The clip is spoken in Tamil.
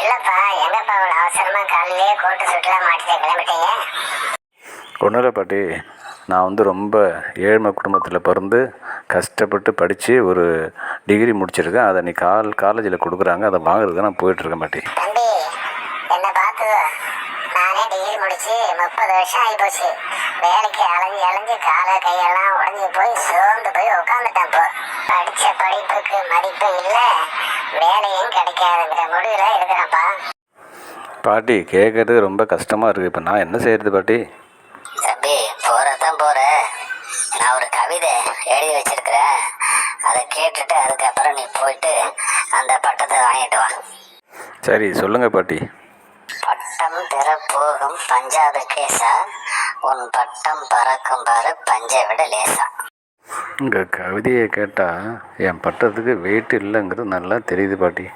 இல்லப்பா எங்கப்பா உங்களை அவசரமா காலையிலேயே கோட்டு சுற்றுலா மாட்டிட்டு கிளம்பிட்டீங்க? ஒன்றும் பாட்டி. நான் வந்து ரொம்ப ஏழ்மை குடும்பத்தில் பிறந்து கஷ்டப்பட்டு படித்து ஒரு டிகிரி முடிச்சிருக்கேன். அதை நீ கால் காலேஜில் கொடுக்குறாங்க. அதை வாங்குறதுக்கு நான் போயிட்டுருக்கேன் பாட்டி. தம்பி என்ன பார்த்து நானே டிகிரி முடிச்சு முப்பது வருஷம் ஆகி போச்சு வேலைக்கு அலைஞ்சு அலைஞ்சு காலை கையெல்லாம் உடஞ்சி போய் சோர்ந்து போய் உட்காந்துட்டேன் படித்த படிப்புக்கு மதிப்பு இல்லை வேலையும் கிடைக்காதுங்கிற முடிவில் இருக்கிறேன்ப்பா. பாட்டி கேட்கறதுக்கு ரொம்ப கஷ்டமாக இருக்குது இப்போ நான் என்ன செய்கிறது பாட்டி? தம்பி போறதான் போற நான் ஒரு கவிதை எழுதி வச்சிருக்கிறேன். அதை கேட்டுட்டு அதுக்கப்புறம் நீ போயிட்டு அந்த பட்டத்தை வாங்கிட்டு வா. சரி சொல்லுங்கள் பாட்டி. பட்டம் பெற போகும் பஞ்சாபு கேசா உன் பட்டம் பறக்கும் பாரு பஞ்சை விட லேசா. உங்கள் கவிதையை கேட்டால் என் பட்டத்துக்கு வெயிட் இல்லைங்கிறது நல்லா தெரியுது பாட்டி.